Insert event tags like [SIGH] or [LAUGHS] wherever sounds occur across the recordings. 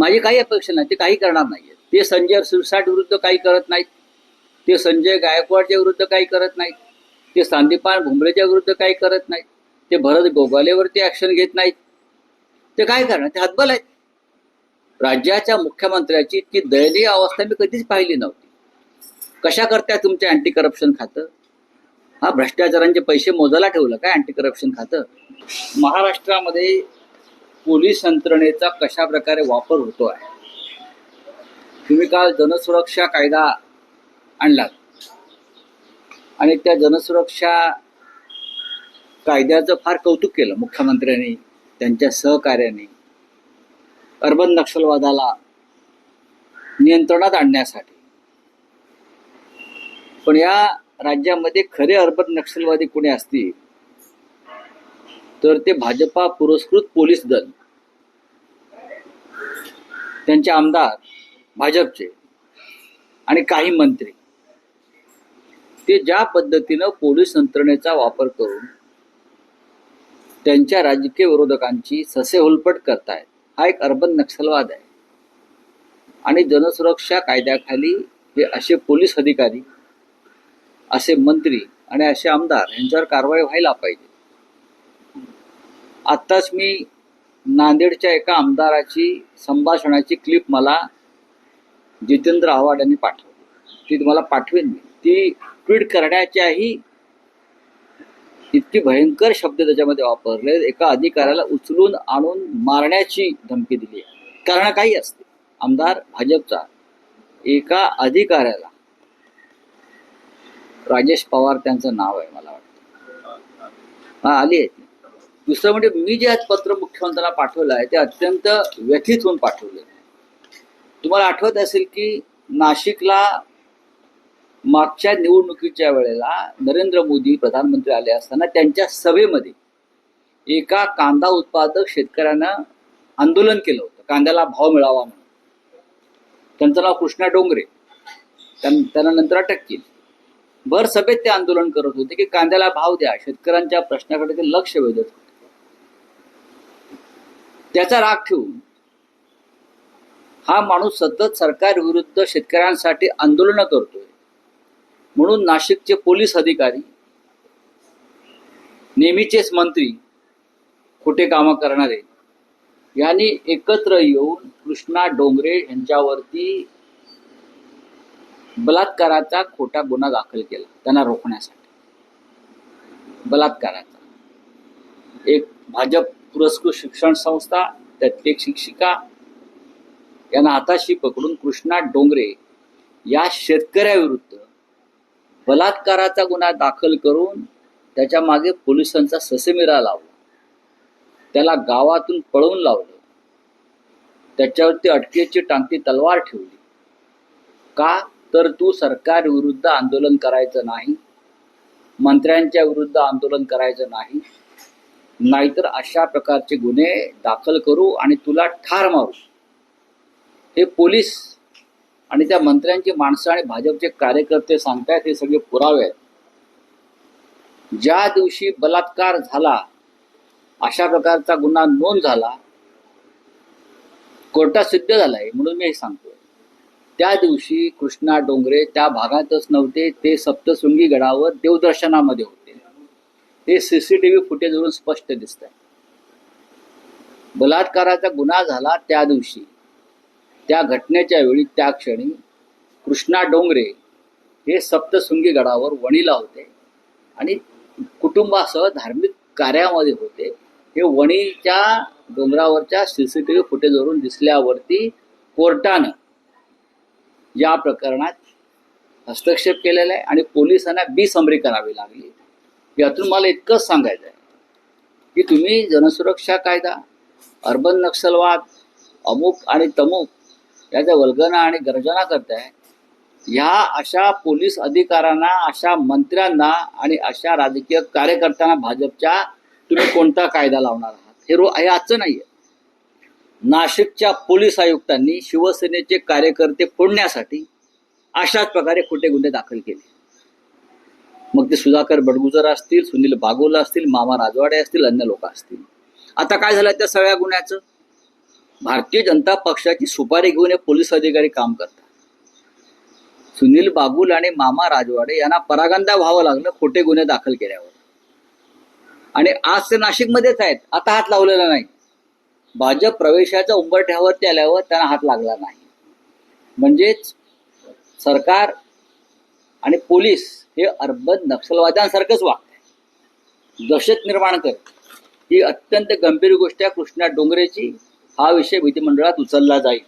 माझी काही अपेक्षा नाही ते काही करणार नाही ते संजय सिरसाट विरुद्ध काही करत नाहीत. ते संजय गायकवाडच्या विरुद्ध काही करत नाहीत. ते सांदीपान भुमरेच्या विरुद्ध काही करत नाहीत. ते भरत गोगालेवरती ऍक्शन घेत नाहीत. ते काय करणार? ते हतबल आहेत. राज्याच्या मुख्यमंत्र्याची इतकी दयनीय अवस्था मी कधीच पाहिली नव्हती. कशा करताय तुमचे अँटी करप्शन खातं? हा भ्रष्टाचारांचे पैसे मोजायला ठेवलं काय अँटी करप्शन खातं? महाराष्ट्रामध्ये पोलीस यंत्रणेचा कशा प्रकारे वापर होतो आहे? तुम्ही काल जनसुरक्षा कायदा आणलात. आणि त्या जनसुरक्षा कायद्याचं फार कौतुक केलं मुख्यमंत्र्यांनी त्यांच्या सहकार्याने. अर्बन नक्षलवादाला नियंत्रणात आणण्यासाठी. पण या राज्यामध्ये खरे अर्बन नक्षलवादी कोणी असतील? तर ते भाजपा पुरस्कृत पोलीस दल. त्यांचे आमदार भाजपचे आणि काही मंत्री. ते ज्या पद्धतीनं पोलीस यंत्रणेचा वापर करून त्यांच्या राजकीय विरोधकांची ससे हुलपट करतायत हा एक अर्बन नक्षलवाद आहे. आणि जनसुरक्षा कायद्याखाली हे असे पोलीस अधिकारी असे मंत्री आणि असे आमदार यांच्यावर कारवाई व्हायला पाहिजे. आत्ताच मी नांदेडच्या एका आमदाराची संभाषणाची क्लिप मला जितेंद्र आव्हाड यांनी पाठवली. ती तुम्हाला पाठवेन मी. ती ट्विट करण्याच्याही इतकी भयंकर शब्द त्याच्यामध्ये वापरले एका अधिकाऱ्याला उचलून आणून मारण्याची धमकी दिली आहे. कारण काही असते. आमदार भाजपचा एका अधिकाऱ्याला राजेश पवार त्यांचं नाव आहे मला वाटतं. हा आली आहे ती. दुसरं म्हणजे मी जे आज पत्र मुख्यमंत्र्यांना पाठवलं आहे ते अत्यंत व्यथित होऊन पाठवलं तुम्हाला आठवत असेल की नाशिकला मागच्या निवडणुकीच्या वेळेला नरेंद्र मोदी प्रधानमंत्री आले असताना त्यांच्या सभेमध्ये एका कांदा उत्पादक शेतकऱ्यानं आंदोलन केलं होतं कांद्याला भाव मिळावा म्हणून. त्यांचं नाव कृष्णा डोंगरे. त्यांना नंतर अटक केली. भर सभेत ते आंदोलन करत होते की कांद्याला भाव द्या शेतकऱ्यांच्या प्रश्नाकडे ते लक्ष वेधत होते. त्याचा राग ठेवून हा माणूस सतत सरकार विरुद्ध शेतकऱ्यांसाठी आंदोलनं करतोय. म्हणून नाशिकचे पोलीस अधिकारी नेहमीचेच मंत्री खोटे कामं करणारे यांनी एकत्र येऊन कृष्णा डोंगरे यांच्यावरती बलात्काराचा खोटा गुन्हा दाखल केला त्यांना रोखण्यासाठी. बलात्काराचा. एक भाजप पुरस्कृत शिक्षण संस्था त्यातली एक शिक्षिका. यांना हाताशी पकडून कृष्णा डोंगरे या शेतकऱ्याविरुद्ध बलात्काराचा गुन्हा दाखल करून त्याच्यामागे पोलिसांचा ससेमिरा लावला. त्याला गावातून पळवून लावलं. त्याच्यावरती अटकेची टांगती तलवार ठेवली. का तर तू सरकार विरुद्ध आंदोलन करायचं नाही? मंत्र्यांच्या विरुद्ध आंदोलन करायचं नाही? नाहीतर अशा प्रकारचे गुन्हे दाखल करू आणि तुला ठार मारू. हे पोलीस आणि त्या मंत्र्यांची माणसं आणि भाजपचे कार्यकर्ते सांगतायत हे सगळे पुरावे आहेत. ज्या दिवशी बलात्कार झाला अशा प्रकारचा गुन्हा नोंद झाला कोर्टात सिद्ध झालाय म्हणून मी हे सांगतोय. त्या दिवशी कृष्णा डोंगरे त्या भागातच नव्हते ते सप्तशृंगी गडावर देवदर्शनामध्ये होते. हे सीसीटीव्ही फुटेजवरून स्पष्ट दिसत आहे बलात्काराचा गुन्हा झाला त्या दिवशी. त्या घटनेच्या वेळी त्या क्षणी कृष्णा डोंगरे हे सप्तशृंगी गडावर वणीला होते आणि कुटुंबासह धार्मिक कार्यामध्ये होते. हे वणीच्या डोंगरावरच्या सीसीटीव्ही फुटेजवरून दिसल्यावरती कोर्टानं या प्रकरणात हस्तक्षेप केलेला आहे आणि पोलिसांना बी समरी करावी लागली. यातून मला इतकंच सांगायचं आहे की तुम्ही जनसुरक्षा कायदा अर्बन नक्षलवाद अमुक आणि तमुक याच्या वल्गना आणि गर्जना करताय ह्या अशा पोलीस अधिकाऱ्यांना अशा मंत्र्यांना आणि अशा राजकीय कार्यकर्त्यांना भाजपच्या तुम्ही कोणता कायदा लावणार आहात? हे रो हे आजचं नाहीये. नाशिकच्या पोलीस आयुक्तांनी शिवसेनेचे कार्यकर्ते फोडण्यासाठी अशाच प्रकारे खोटे गुन्हे दाखल केले. मग ते सुधाकर बडगुजर असतील सुनील बागोला असतील मामा राजवाडे असतील अन्य लोक असतील. आता काय झालं त्या सगळ्या गुन्ह्याचं? भारतीय जनता पक्षाची सुपारी घेऊन हे पोलीस अधिकारी काम करतात. सुनील बागुल आणि मामा राजवाडे यांना परागंदा व्हावं लागलं खोटे गुन्हे दाखल केल्यावर. आणि आज ते नाशिकमध्येच आहेत आता हात लावलेला नाही. भाजप प्रवेशाच्या उंबरठ्यावरती आल्यावर त्यांना हात लागला नाही. म्हणजेच सरकार आणि पोलीस हे अर्बन नक्षलवाद्यांसारखंच वागत दहशत निर्माण करत. ही अत्यंत गंभीर गोष्ट आहे. कृष्णा डोंगरेची हा विषय विधिमंडळात उचलला जाईल.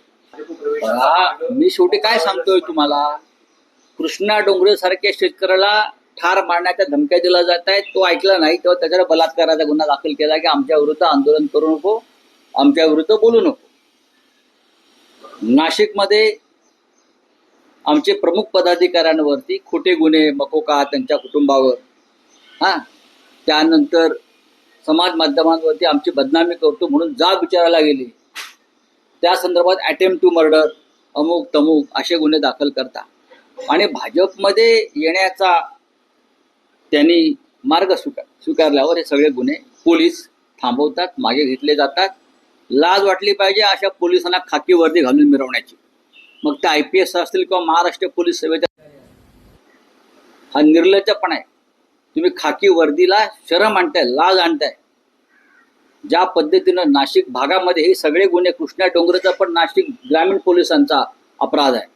मी शेवटी काय सांगतोय तुम्हाला? कृष्णा डोंगरे सारख्या शेतकऱ्याला ठार मारण्याच्या धमक्या दिल्या जात आहेत. तो ऐकला नाही तेव्हा त्याच्यावर बलात्काराचा गुन्हा दाखल केला की आमच्या विरुद्ध आंदोलन करू नको आमच्या विरुद्ध बोलू नको. नाशिकमध्ये आमचे प्रमुख पदाधिकाऱ्यांवरती खोटे गुन्हे मकोका त्यांच्या कुटुंबावर. हा? त्यानंतर समाज माध्यमांवरती आमची बदनामी करतो म्हणून जाब विचारायला गेली. त्या संदर्भात अटेम्प टू मर्डर अमुक तमुक असे गुन्हे दाखल करता. आणि भाजपमध्ये येण्याचा त्यांनी मार्ग स्वीकार स्वीकारल्यावर हे सगळे गुन्हे पोलीस थांबवतात मागे घेतले जातात. लाज वाटली पाहिजे अशा पोलिसांना खाकी वर्दी घालून मिरवण्याची. मग ते आय पी एस असतील किंवा महाराष्ट्र पोलीस सेवेच्या हा निर्लज्जपणा आहे. तुम्ही खाकी वर्दीला शरम आणताय लाज आणताय. ज्या पद्धतीनं नाशिक भागामध्ये हे सगळे गुन्हे कृष्णा डोंगरेचा पण नाशिक ग्रामीण पोलिसांचा अपराध आहे.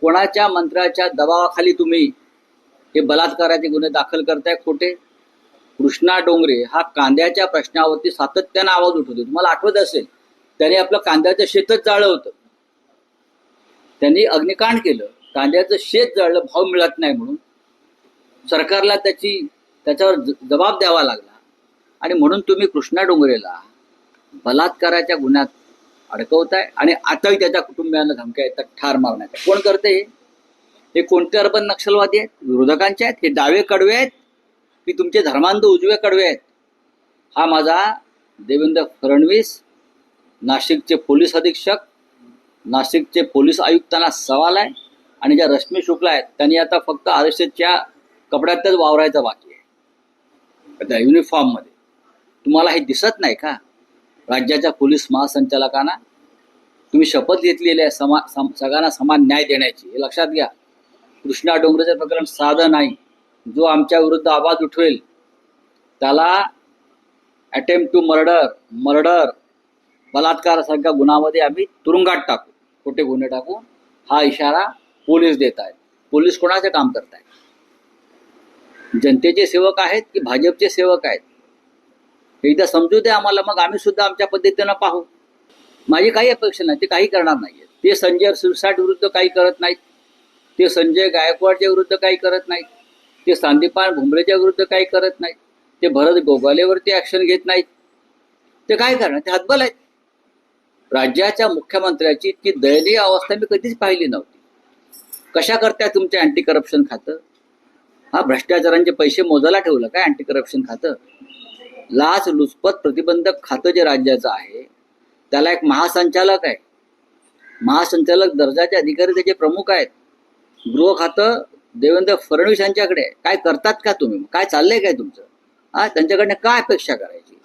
कोणाच्या मंत्र्याच्या दबावाखाली तुम्ही हे बलात्काराचे गुन्हे दाखल करताय खोटे? कृष्णा डोंगरे हा कांद्याच्या प्रश्नावरती सातत्यानं आवाज उठवतो. तुम्हाला आठवत असेल त्याने आपलं कांद्याचं शेतच जाळलं होतं. त्यांनी अग्निकांड केलं. कांद्याचं शेत जळलं भाव मिळत नाही म्हणून. सरकारला त्याची त्याच्यावर ज- जबाब द्यावा लागला. आणि म्हणून तुम्ही कृष्णा डोंगरेला बलात्काराच्या गुन्ह्यात अडकवताय आणि आताही त्याच्या कुटुंबियांना धमक्या येतात ठार मारण्याच्या कोण करते हे? हे कोणते अर्बन नक्षलवादी आहेत? विरोधकांचे आहेत? हे डावे कडवे आहेत? की तुमचे धर्मांध उजवे कडवे आहेत? हा माझा देवेंद्र फडणवीस नाशिकचे पोलीस अधीक्षक नाशिकचे पोलीस आयुक्तांना सवाल आहे आणि ज्या रश्मी शुक्ला आहेत त्यांनी आता फक्त आरक्षेच्या कपड्यातच वावरायचं बाकी आहे. त्या युनिफॉर्ममध्ये तुम्हाला हे दिसत नाही का? राज्याच्या पोलीस महासंचालकांना? तुम्ही शपथ घेतलेली आहे समा सम सगळ्यांना समान न्याय देण्याची. हे लक्षात घ्या. कृष्णा डोंगरेचं प्रकरण साधं नाही. जो आमच्या विरुद्ध आवाज उठवेल त्याला अटेम्प्ट टू मर्डर मर्डर बलात्कारासारख्या गुन्हामध्ये आम्ही तुरुंगात टाकू. खोटे गुन्हे टाकू हा इशारा पोलीस देत आहेत पोलीस कोणाचे काम करत आहेत जनतेचे सेवक आहेत की भाजपचे सेवक आहेत? एकदा समजू दे आम्हाला मग आम्ही सुद्धा आमच्या पद्धतीनं पाहू. माझी काही अपेक्षा नाही ते काही करणार नाही ते संजय सिरसाट विरुद्ध काही करत नाहीत. ते संजय गायकवाडच्या विरुद्ध काही करत नाहीत. ते सांदीपान भुमरेच्या विरुद्ध काही करत नाहीत. ते भरत गोगालेवरती ऍक्शन घेत नाहीत. ते काय करणार? ते हतबल आहेत. राज्याच्या मुख्यमंत्र्याची इतकी दयनीय अवस्था मी कधीच पाहिली नव्हती. कशा करताय तुमचे अँटी करप्शन खातं? हा भ्रष्टाचारांचे पैसे मोजायला ठेवलं काय अँटी करप्शन खातं? लाच लुचपत प्रतिबंधक खातं जे राज्याचं आहे त्याला एक महासंचालक आहे. महासंचालक दर्जाचे अधिकारी त्याचे प्रमुख आहेत. गृह खातं देवेंद्र फडणवीस यांच्याकडे आहे. काय करतात का तुम्ही? काय चाललंय काय तुमचं? हा त्यांच्याकडनं काय अपेक्षा करायची?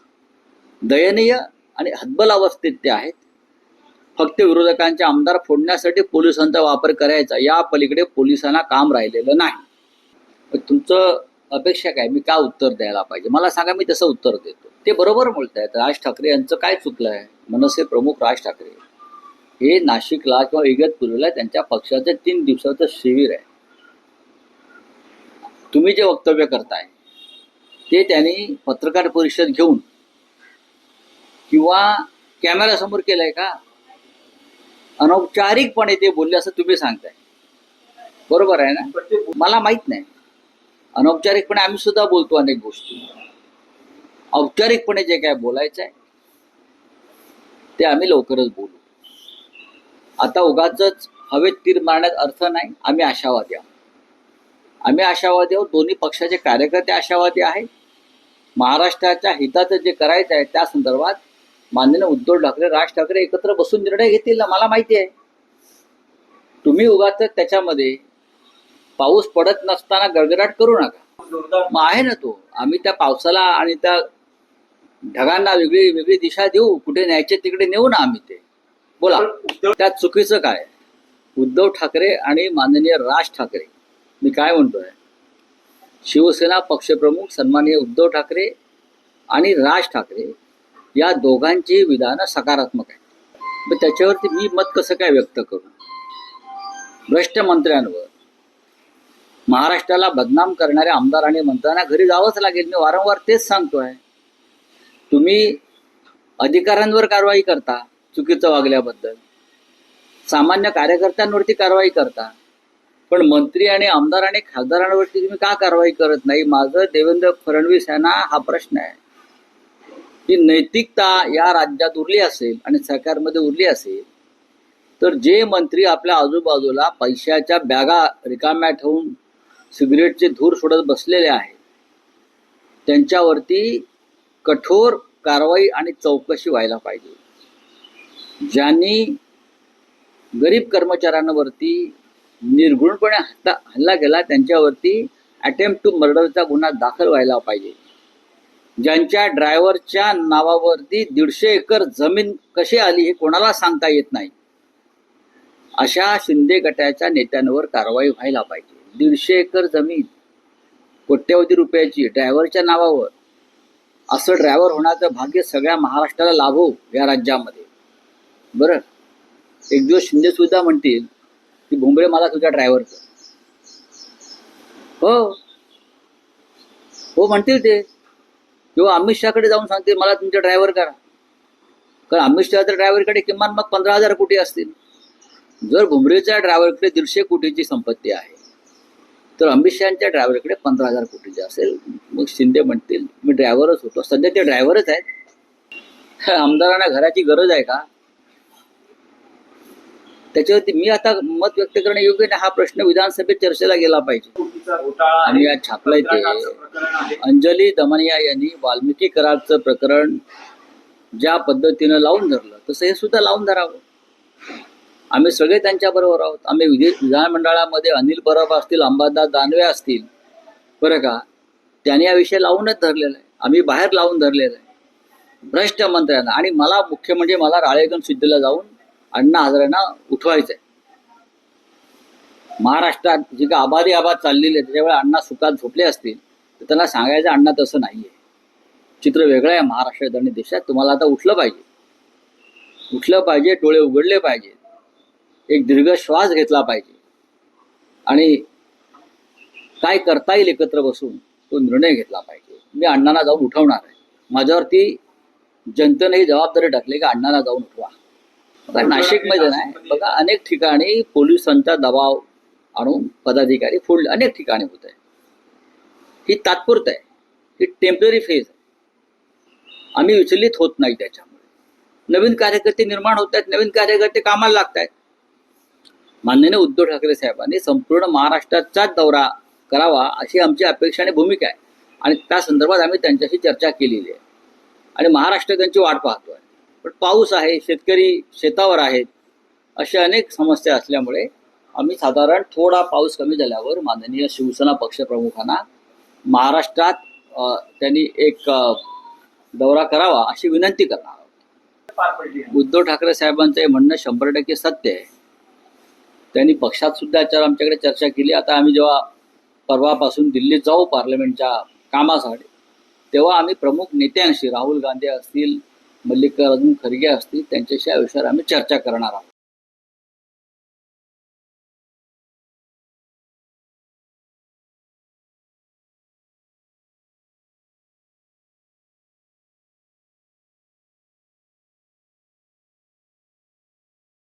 दयनीय आणि हतबल अवस्थेत ते आहेत. फक्त विरोधकांचे आमदार फोडण्यासाठी पोलिसांचा वापर करायचा या पलीकडे पोलिसांना काम राहिलेलं नाही. तुमचं अपेक्षा काय? मी काय उत्तर द्यायला पाहिजे? मला सांगा मी तसं उत्तर देतो. ते बरोबर बोलतायत. राज ठाकरे यांचं काय चुकलं आहे? मनसे प्रमुख राज ठाकरे. हे नाशिकला किंवा इगतपुरीला त्यांच्या पक्षाचं तीन दिवसाचं शिबिर आहे. तुम्ही जे वक्तव्य करताय ते त्यांनी पत्रकार परिषद घेऊन किंवा कॅमेऱ्यासमोर केलंय का? अनौपचारिकपणे ते बोलले असं तुम्ही सांगताय. बरोबर आहे ना? मला माहीत नाही. अनौपचारिकपणे आम्ही सुद्धा बोलतो अनेक गोष्टी. औपचारिकपणे जे काय बोलायचं आहे ते आम्ही लवकरच बोलू. आता उगाच हवेत तीर मारण्यात अर्थ नाही आम्ही आशावादी आहोत. आम्ही आशावादी आहोत दोन्ही पक्षाचे कार्यकर्ते आशावादी आहेत. महाराष्ट्राच्या हिताचं जे करायचं आहे त्या संदर्भात माननीय उद्धव ठाकरे राज ठाकरे एकत्र बसून निर्णय घेतील ना? मला माहिती आहे. तुम्ही उगाच त्याच्यामध्ये पाऊस पडत नसताना गडगडाट करू नका. मग आहे ना तो. आम्ही त्या पावसाला आणि त्या ढगांना वेगळी वेगळी दिशा देऊ. कुठे न्यायचे तिकडे नेऊ ना आम्ही ते. बोला. त्यात चुकीचं काय? उद्धव ठाकरे आणि माननीय राज ठाकरे. मी काय म्हणतोय? शिवसेना पक्षप्रमुख सन्माननीय उद्धव ठाकरे आणि राज ठाकरे या दोघांची विधानं सकारात्मक आहेत. मग त्याच्यावरती मी मत कसं काय व्यक्त करू? भ्रष्ट मंत्र्यांवर महाराष्ट्राला बदनाम करणाऱ्या आमदार आणि मंत्र्यांना घरी जावंच लागेल. मी वारंवार तेच सांगतोय. तुम्ही अधिकाऱ्यांवर कारवाई करता चुकीचं वागल्याबद्दल. सामान्य कार्यकर्त्यांवरती कारवाई करता. पण मंत्री आणि आमदार आणि खासदारांवरती तुम्ही का कारवाई करत नाही? माझं देवेंद्र फडणवीस यांना हा प्रश्न आहे. ती नैतिकता या राज्यात उरली असेल आणि सरकारमध्ये उरली असेल तर जे मंत्री आपल्या आजूबाजूला पैशाच्या बॅगा रिकाम्या ठेवून सिगरेटचे धूर सोडत बसलेले आहेत त्यांच्यावरती कठोर कारवाई आणि चौकशी व्हायला पाहिजे. ज्यांनी गरीब कर्मचाऱ्यांवरती निर्गुणपणे हल्ला हल्ला केला त्यांच्यावरती अटेम्प्ट टू मर्डरचा गुन्हा दाखल व्हायला पाहिजे. ज्यांच्या ड्रायव्हरच्या नावावरती दीडशे एकर जमीन कशी आली हे कोणाला सांगता येत नाही. अशा शिंदे गटाच्या नेत्यांवर कारवाई व्हायला पाहिजे. दीडशे एकर जमीन कोट्यवधी रुपयाची ड्रायव्हरच्या नावावर. असं ड्रायव्हर होण्याचं भाग्य सगळ्या महाराष्ट्राला लाभो या राज्यामध्ये. बरं? एक दिवस शिंदे सुद्धा म्हणतील की भुंबळे मला तुझ्या ड्रायव्हरचं. हो. हो म्हणतील ते. किंवा अमित शहाकडे जाऊन सांगतील मला तुमचे ड्रायव्हर करा. कारण अमित शहाच्या ड्रायव्हरकडे किमान मग पंधरा हजार कोटी असतील. जर भुमरेच्या ड्रायव्हरकडे दीडशे कोटीची संपत्ती आहे तर अमित शहाच्या ड्रायव्हरकडे पंधरा हजार कोटीची असेल. मग शिंदे म्हणतील मी ड्रायव्हरच होतो. सध्या ते ड्रायव्हरच आहेत. [LAUGHS] आमदारांना घराची गरज आहे का? त्याच्यावरती मी आता मत व्यक्त करणं योग्य नाही हा प्रश्न विधानसभेत चर्चेला गेला पाहिजे. आणि यात छापलंय ते. अंजली दमनिया यांनी वाल्मिकी करारचं प्रकरण ज्या पद्धतीनं लावून धरलं तसं हे सुद्धा लावून धरावं. आम्ही सगळे त्यांच्या बरोबर आहोत. आम्ही विधी विधानमंडळामध्ये अनिल परब असतील अंबादास दानवे असतील बरं का? त्यांनी हा विषय लावूनच धरलेला आहे. आम्ही बाहेर लावून धरलेला आहे. भ्रष्ट मंत्र्यांना. आणि मला मुख्य म्हणजे मला राळेगण सिद्धीला जाऊन अण्णा हजारांना उठवायचं आहे महाराष्ट्रात जी का आबादी आबाद चाललेली आहे त्याच्यावेळी अण्णा सुखात झोपले असतील तर त्यांना सांगायचं अण्णा तसं नाही आहे चित्र वेगळं आहे महाराष्ट्रात आणि देशात. तुम्हाला आता उठलं पाहिजे. उठलं पाहिजे डोळे उघडले पाहिजे. एक दीर्घ श्वास घेतला पाहिजे. आणि काय करता येईल एकत्र बसून तो निर्णय घेतला पाहिजे. मी अण्णांना जाऊन उठवणार आहे. माझ्यावरती जनतेनेही जबाबदारी टाकली की अण्णांना जाऊन उठवा. नाशिक नाशिकमध्ये नाही. बघा अनेक ठिकाणी पोलिसांचा दबाव आणून पदाधिकारी फोडले अनेक ठिकाणी होत आहे. ही तात्पुरत आहे. ही टेंपररी फेज आहे. आम्ही विचलित होत नाही त्याच्यामुळे. नवीन कार्यकर्ते निर्माण होत आहेत नवीन कार्यकर्ते कामाला लागत आहेत. माननीय उद्धव ठाकरे साहेबांनी संपूर्ण महाराष्ट्राचाच दौरा करावा अशी आमची अपेक्षा आणि भूमिका आहे. आणि त्या संदर्भात आम्ही त्यांच्याशी चर्चा केलेली आहे. आणि महाराष्ट्र त्यांची वाट पाहतोय. पण पाऊस आहे शेतकरी शेतावर आहेत अशा अनेक समस्या असल्यामुळे आम्ही साधारण थोडा पाऊस कमी झाल्यावर माननीय शिवसेना पक्षप्रमुखांना महाराष्ट्रात त्यांनी एक दौरा करावा अशी विनंती करणार आहोत. उद्धव ठाकरे साहेबांचं हे म्हणणं शंभर टक्के सत्य आहे. त्यांनी पक्षात सुद्धा याच्यावर आमच्याकडे चर्चा केली. आता आम्ही जेव्हा परवापासून दिल्लीत जाऊ पार्लमेंटच्या कामासाठी तेव्हा आम्ही प्रमुख नेत्यांशी राहुल गांधी असतील मल्लिकार्जुन खरगे असतील त्यांच्याशी या विषयावर आम्ही चर्चा करणार आहोत.